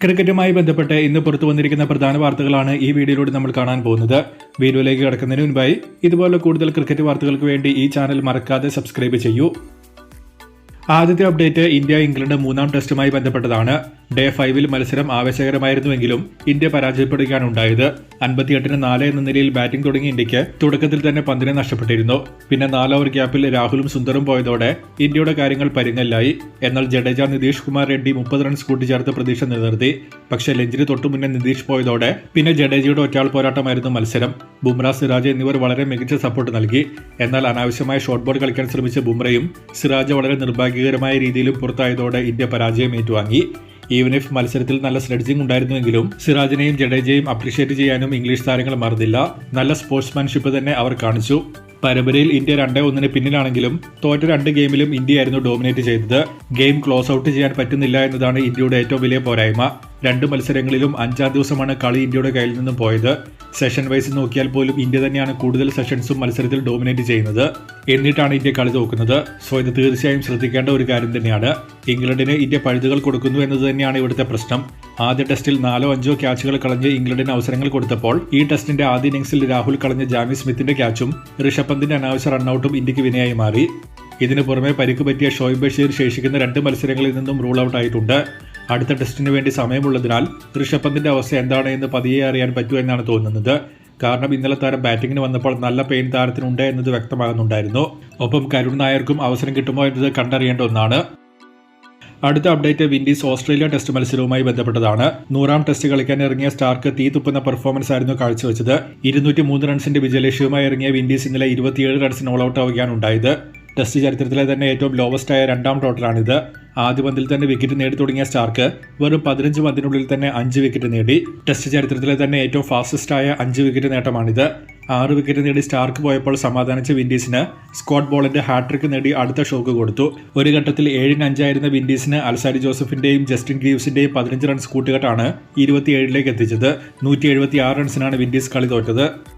ക്രിക്കറ്റുമായി ബന്ധപ്പെട്ട് ഇന്ന് പുറത്തു വന്നിരിക്കുന്ന പ്രധാന വാർത്തകളാണ് ഈ വീഡിയോയിലൂടെ നമ്മൾ കാണാൻ പോകുന്നത്. വീഡിയോയിലേക്ക് കടക്കുന്നതിന് മുൻപായി ഇതുപോലെ കൂടുതൽ ക്രിക്കറ്റ് വാർത്തകൾക്ക് വേണ്ടി ഈ ചാനൽ മറക്കാതെ സബ്സ്ക്രൈബ് ചെയ്യൂ. ആദ്യത്തെ അപ്ഡേറ്റ് ഇന്ത്യ ഇംഗ്ലണ്ട് മൂന്നാം ടെസ്റ്റുമായി ബന്ധപ്പെട്ടതാണ്. ഡേ ഫൈവിൽ മത്സരം ആവേശകരമായിരുന്നുവെങ്കിലും ഇന്ത്യ പരാജയപ്പെടുകയാണ് ഉണ്ടായത്. അൻപത്തിയെട്ടിന് നാല് എന്ന നിലയിൽ ബാറ്റിംഗ് തുടങ്ങിയ ഇന്ത്യയ്ക്ക് തുടക്കത്തിൽ തന്നെ പന്തിനെ നഷ്ടപ്പെട്ടിരുന്നു. പിന്നെ നാല് ഓവർ ഗ്യാപ്പിൽ രാഹുലും സുന്ദറും പോയതോടെ ഇന്ത്യയുടെ കാര്യങ്ങൾ പരിങ്ങല്ലായി എന്നാൽ ജഡേജ നിതീഷ് കുമാർ റെഡ്ഡി മുപ്പത് റൺസ് കൂട്ടിച്ചേർത്ത് പ്രതീക്ഷ നിലനിർത്തി. പക്ഷേ ലഞ്ചിന് തൊട്ടു മുന്നേ നിതീഷ് പോയതോടെ പിന്നെ ജഡേജയുടെ ഒറ്റാൾ പോരാട്ടമായിരുന്നു മത്സരം. ബുംറ സിറാജ് എന്നിവർ വളരെ മികച്ച സപ്പോർട്ട് നൽകി. എന്നാൽ അനാവശ്യമായ ഷോർട്ട് ബോൾ കളിക്കാൻ ശ്രമിച്ച ബുംറയും സിറാജ് വളരെ നിർഭാഗ്യകരമായ രീതിയിൽ പുറത്തായതോടെ ഇന്ത്യ പരാജയം ഏറ്റുവാങ്ങി. ഈവൻ ഇഫ് മത്സരത്തിൽ നല്ല സ്ലെഡ്ജിംഗ് ഉണ്ടായിരുന്നുവെങ്കിലും സിറാജിനെയും ജഡേജയും അപ്രീഷിയേറ്റ് ചെയ്യാനും ഇംഗ്ലീഷ് താരങ്ങൾ മറന്നില്ല. നല്ല സ്പോർട്സ്മാൻഷിപ്പ് തന്നെ അവർ കാണിച്ചു. പരമ്പരയിൽ ഇന്ത്യ രണ്ടേ ഒന്നിന് പിന്നിലാണെങ്കിലും തോറ്റ രണ്ട് ഗെയിമിലും ഇന്ത്യയായിരുന്നു ഡോമിനേറ്റ് ചെയ്തത്. ഗെയിം ക്ലോസ് ഔട്ട് ചെയ്യാൻ പറ്റുന്നില്ല എന്നതാണ് ഇന്ത്യയുടെ ഏറ്റവും വലിയ പോരായ്മ. രണ്ട് മത്സരങ്ങളിലും അഞ്ചാം ദിവസമാണ് കളി ഇന്ത്യയുടെ കയ്യിൽ നിന്നും പോയത്. സെഷൻ വൈസ് നോക്കിയാൽ പോലും ഇന്ത്യ തന്നെയാണ് കൂടുതൽ സെഷൻസും മത്സരത്തിൽ ഡോമിനേറ്റ് ചെയ്യുന്നത്. എന്നിട്ടാണ് ഇന്ത്യ കളി തോക്കുന്നത്. സോ ഇത് തീർച്ചയായും ശ്രദ്ധിക്കേണ്ട ഒരു കാര്യം തന്നെയാണ്. ഇംഗ്ലണ്ടിന് ഇന്ത്യ പഴുതുകൾ കൊടുക്കുന്നു എന്നത് തന്നെയാണ് ഇവിടുത്തെ പ്രശ്നം. ആദ്യ ടെസ്റ്റിൽ നാലോ അഞ്ചോ ക്യാച്ചുകൾ കളഞ്ഞ് ഇംഗ്ലണ്ടിന് അവസരങ്ങൾ കൊടുത്തപ്പോൾ ഈ ടെസ്റ്റിന്റെ ആദ്യ ഇന്നിംഗ്സിൽ രാഹുൽ കളഞ്ഞ ജാമി സ്മിത്തിന്റെ ക്യാച്ചും ഋഷഭ് പന്തിന്റെ അനാവശ്യ റണ്ണൌട്ടും ഇന്ത്യയ്ക്ക് വിനയായി മാറി. ഇതിനു പുറമെ പരിക്ക് പറ്റിയ ഷോയിബ് ബഷീർ ശേഷിക്കുന്ന രണ്ട് മത്സരങ്ങളിൽ നിന്നും റൂൾ ഔട്ട് ആയിട്ടുണ്ട്. അടുത്ത ടെസ്റ്റിന് വേണ്ടി സമയമുള്ളതിനാൽ ഋഷഭ് പന്തിന്റെ അവസ്ഥ എന്താണ് എന്ന് പതിയെ അറിയാൻ പറ്റുമെന്നാണ് തോന്നുന്നത്. കാരണം ഇന്നലെ താരം ബാറ്റിംഗിന് വന്നപ്പോൾ നല്ല പെയിൻ താരത്തിനുണ്ട് എന്നത് വ്യക്തമാകുന്നുണ്ടായിരുന്നു. ഒപ്പം കരുൺ നായർക്കും അവസരം കിട്ടുമോ എന്നത് കണ്ടറിയേണ്ട ഒന്നാണ്. അടുത്ത അപ്ഡേറ്റ് വിൻഡീസ് ഓസ്ട്രേലിയ ടെസ്റ്റ് മത്സരവുമായി ബന്ധപ്പെട്ടതാണ്. നൂറാം ടെസ്റ്റ് കളിക്കാൻ ഇറങ്ങിയ സ്റ്റാർക്ക് തീ തുപ്പുന്ന പെർഫോമൻസ് ആയിരുന്നു കാഴ്ചവെച്ചത്. ഇരുന്നൂറ്റി മൂന്ന് റൺസിന്റെ വിജയലക്ഷ്യവുമായി ഇറങ്ങിയ വിൻഡീസ് ഇന്നലെ ഇരുപത്തിയേഴ് റൺസിന് ഓൾ ഔട്ട് ആവുകയാണ് ഉണ്ടായത്. ടെസ്റ്റ് ചരിത്രത്തിലെ തന്നെ ഏറ്റവും ലോവസ്റ്റ് ആയ രണ്ടാം ടോട്ടലാണിത്. ആദ്യ പന്തിൽ തന്നെ വിക്കറ്റ് നേടി തുടങ്ങിയ സ്റ്റാർക്ക് വെറും പതിനഞ്ച് പന്തിനുള്ളിൽ തന്നെ അഞ്ച് വിക്കറ്റ് നേടി. ടെസ്റ്റ് ചരിത്രത്തിലെ തന്നെ ഏറ്റവും ഫാസ്റ്റസ്റ്റ് ആയ അഞ്ച് വിക്കറ്റ് നേട്ടമാണിത്. ആറ് വിക്കറ്റ് നേടി സ്റ്റാർക്ക് പോയപ്പോൾ സമാധാനിച്ച വിൻഡീസിന് സ്കോട്ട് ബോളിന്റെ ഹാട്രിക് നേടി അടുത്ത ഷോക്ക് കൊടുത്തു. ഒരു ഘട്ടത്തിൽ ഏഴിന് അഞ്ചായിരുന്ന വിൻഡീസിന് അൽസാരി ജോസഫിന്റെയും ജസ്റ്റിൻ ഗ്രീവ്സിന്റെയും പതിനഞ്ച് റൺസ് കൂട്ടുകെട്ടാണ് ഇരുപത്തിയേഴിലേക്ക് എത്തിച്ചത്. നൂറ്റി എഴുപത്തി ആറ് റൺസിനാണ് വിൻഡീസ് കളി തോറ്റത്.